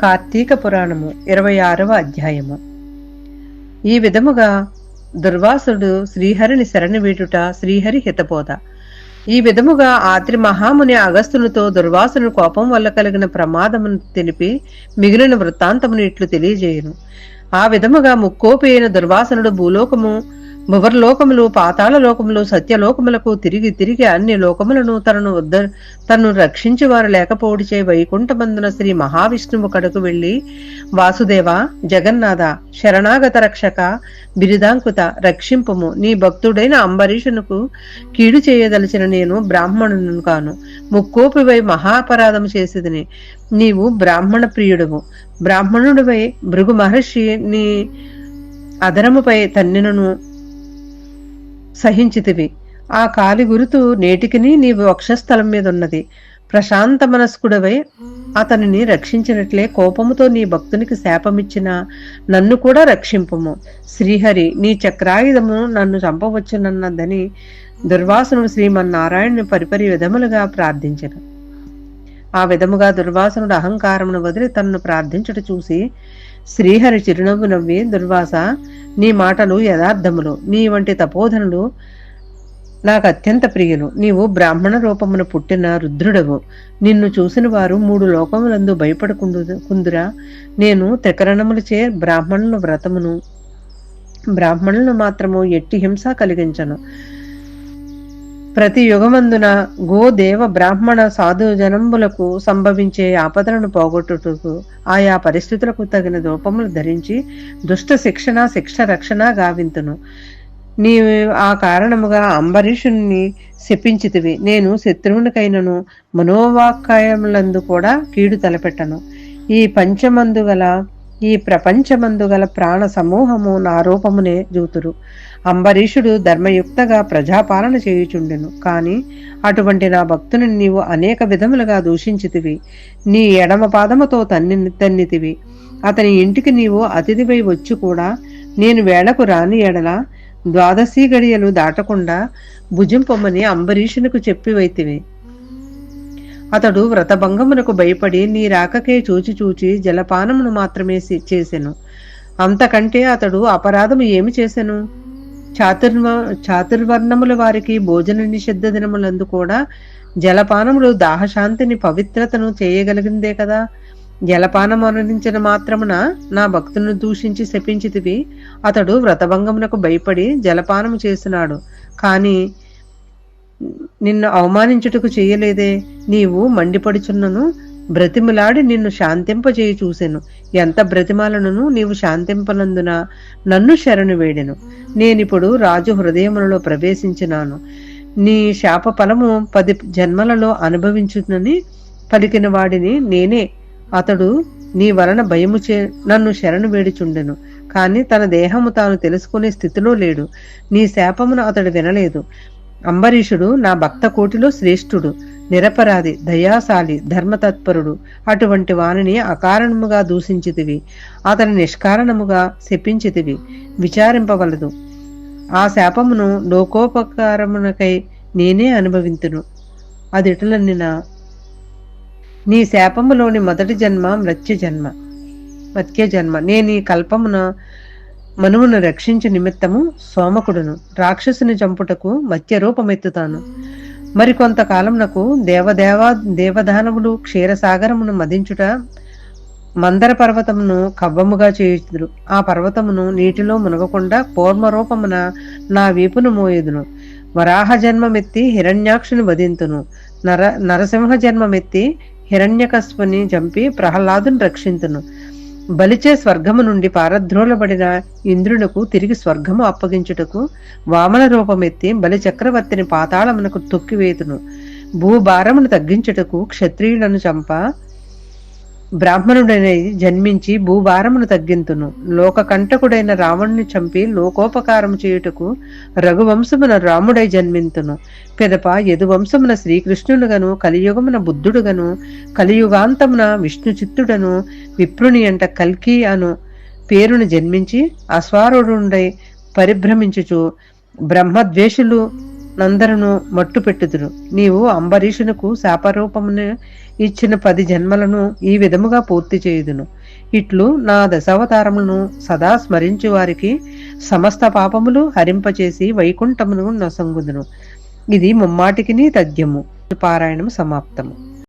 కార్తీక పురాణము ఇరవై ఆరవ అధ్యాయము. ఈ విధముగా దుర్వాసుడు శ్రీహరిని శరణి వీటుట శ్రీహరి హితబోధ. ఈ విధముగా ఆత్రి మహాముని అగస్తునితో దుర్వాసును కోపం వల్ల కలిగిన ప్రమాదమును తెలిపి మిగిలిన వృత్తాంతమును ఇట్లు తెలియజేయును. ఆ విధముగా ముక్కోపి అయిన దుర్వాసనుడు భూలోకము భువర్లోకములు పాతాళ లోకములు సత్యలోకములకు తిరిగి తిరిగి అన్ని లోకములను తనను ఉద్ద తనను రక్షించి వారు లేకపోడిచే వైకుంఠమందున శ్రీ మహావిష్ణువు కడకు వెళ్ళి వాసుదేవ జగన్నాథ శరణాగత రక్షక బిరుదాంకుత రక్షింపుము. నీ భక్తుడైన అంబరీషునకు కీడు చేయదలిచిన నేను బ్రాహ్మణును కాను. ముక్కోపివై మహాపరాధం చేసేదిని నీవు బ్రాహ్మణ ప్రియుడువు. బ్రాహ్మణుడివై భృగు మహర్షి నీ అదరముపై తన్నినను సహించితివి. ఆ కాలి గురుతు నేటికిని నీ వక్షస్థలం మీద ఉన్నది ప్రశాంత మనస్కుడవై అతనిని రక్షించినట్లే కోపముతో నీ భక్తునికి శాపమిచ్చిన నన్ను కూడా రక్షింపము. శ్రీహరి నీ చక్రాయుధము నన్ను చంపవచ్చునన్నదని దుర్వాసనుడు శ్రీమన్నారాయణుని పరిపరి విధములుగా ప్రార్థించను. ఆ విధముగా దుర్వాసనుడు అహంకారమును వదిలి తనను ప్రార్థించుట చూసి శ్రీహరి చిరునవ్వు నవ్వి దుర్వాస నీ మాటలు యథార్థములు నీ వంటి తపోధనులు నాకు అత్యంత ప్రియులు. నీవు బ్రాహ్మణ రూపమున పుట్టిన రుద్రుడవు. నిన్ను చూసిన వారు మూడు లోకములందు భయపడకుందురా కుందురా. నేను త్రికరణములచే బ్రాహ్మణుల వ్రతమును బ్రాహ్మణులను మాత్రము ఎట్టి హింస కలిగించను. ప్రతి యుగమందున గోదేవ బ్రాహ్మణ సాధు జనంబులకు సంభవించే ఆపదలను పోగొట్టుటకు ఆయా పరిస్థితులకు తగిన రూపములు ధరించి దుష్ట శిక్షణ శిక్ష రక్షణ గావింతును. నీ ఆ కారణముగా అంబరీషుని శపించితివి. నేను శత్రువునికైనను మనోవాక్యములందు కూడా కీడు తలపెట్టను. ఈ పంచమందు గల ఈ ప్రపంచమందు గల ప్రాణ సమూహము నా రూపమునే జూతురు. అంబరీషుడు ధర్మయుక్తగా ప్రజాపాలన చేయుచుండెను. కాని అటువంటి నా భక్తుని నీవు అనేక విధములుగా దూషించితివి. నీ ఎడమ పాదముతో తన్ని తన్నితివి. అతని ఇంటికి నీవు అతిథిపై వచ్చి కూడా నేను వేళకు రాని ఎడల ద్వాదశి గడియలు దాటకుండా భుజింపమని అంబరీషునికి చెప్పి వైతివి అతడు వ్రతభంగమునకు భయపడి నీ రాకకే చూచి చూచి జలపానమును మాత్రమే చేసెను. అంతకంటే అతడు అపరాధము ఏమి చేసెను? చాతుర్వ చాతుర్వర్ణముల వారికి భోజన నిషిద్ధ దినములందు కూడా జలపానములు దాహశాంతిని పవిత్రతను చేయగలిగిందే కదా. జలపానం అనురించిన మాత్రమున నా భక్తులను దూషించి శపించితివి. అతడు వ్రతభంగమునకు భయపడి జలపానము చేసినాడు. కానీ నిన్ను అవమానించుటకు చేయలేదే. నీవు మండిపడుచున్నను. బ్రతిమలాడి నిన్ను శాంతింపజేయి చూసెను. ఎంత బ్రతిమాలనను నీవు శాంతింపనందున? నన్ను శరణు వేడెను. నేనిప్పుడు రాజు హృదయములలో ప్రవేశించినాను. నీ శాప ఫలము పది జన్మలలో అనుభవించునని పలికిన వాడిని నేనే. అతడు నీ వలన భయము చే నన్ను శరణు వేడిచుండెను. కానీ తన దేహము తాను తెలుసుకునే స్థితిలో లేడు. నీ శాపమును అతడు వినలేదు. అంబరీషుడు నా భక్త కోటిలో శ్రేష్ఠుడు. నిరపరాధి దయాశాలి ధర్మతత్పరుడు అటువంటి వానిని అకారణముగా దూషించితివి అతని నిష్కారణముగా శపించితివి విచారింపవలదు. ఆ శాపమును లోకోపకారమునకై నేనే అనుభవింతును. అదిటలనిన నీ శాపములోని మొదటి జన్మ మృత్యు జన్మ మత్య జన్మ. నేను ఈ కల్పమున మనువును రక్షించు నిమిత్తము సోమకుడును రాక్షసుని చంపుటకు మత్య రూపమెత్తుతాను మరికొంతకాలమునకు దేవదేవా దేవదానములు క్షీరసాగరమును మదించుట మందర పర్వతమును కవ్వముగా చేయుదురు ఆ పర్వతమును నీటిలో మునగకుండా కూర్మరూపమున నా వీపును మోయుదును. వరాహ జన్మమెత్తి హిరణ్యాక్షుని వధింతును. నర నరసింహ జన్మమెత్తి హిరణ్యకస్పుని చంపి ప్రహ్లాదుని రక్షింతును. బలిచే స్వర్గము నుండి పారద్రోలబడిన ఇంద్రునకు తిరిగి స్వర్గము అప్పగించుటకు వామన రూపమెత్తి బలి చక్రవర్తిని పాతాళమునకు తొక్కివేతును. భూభారమును తగ్గించుటకు క్షత్రియులను చంప బ్రాహ్మణుడనై జన్మించి భూభారమును తగ్గింతును. లోకకంటకుడైన రావణుని చంపి లోకోపకారము చేయుటకు రఘువంశమున రాముడై జన్మింతును. పెదప యదువంశమున శ్రీకృష్ణుడుగను కలియుగమున బుద్ధుడుగను కలియుగాంతమున విష్ణు చిత్తుడను విప్రుని అంట కల్కి అను పేరును జన్మించి అస్వారుడుండై పరిభ్రమించుచు బ్రహ్మద్వేషులు నందరును మట్టు పెట్టుదును నీవు అంబరీషునకు శాపరూపమును ఇచ్చిన పది జన్మలను ఈ విధముగా పూర్తి చేయుదును. ఇట్లు నా దశావతారములను సదా స్మరించు వారికి సమస్త పాపములు హరింపచేసి వైకుంఠమును నొసంగుదును. ఇది ముమ్మాటికిని తథ్యము. పారాయణము సమాప్తము.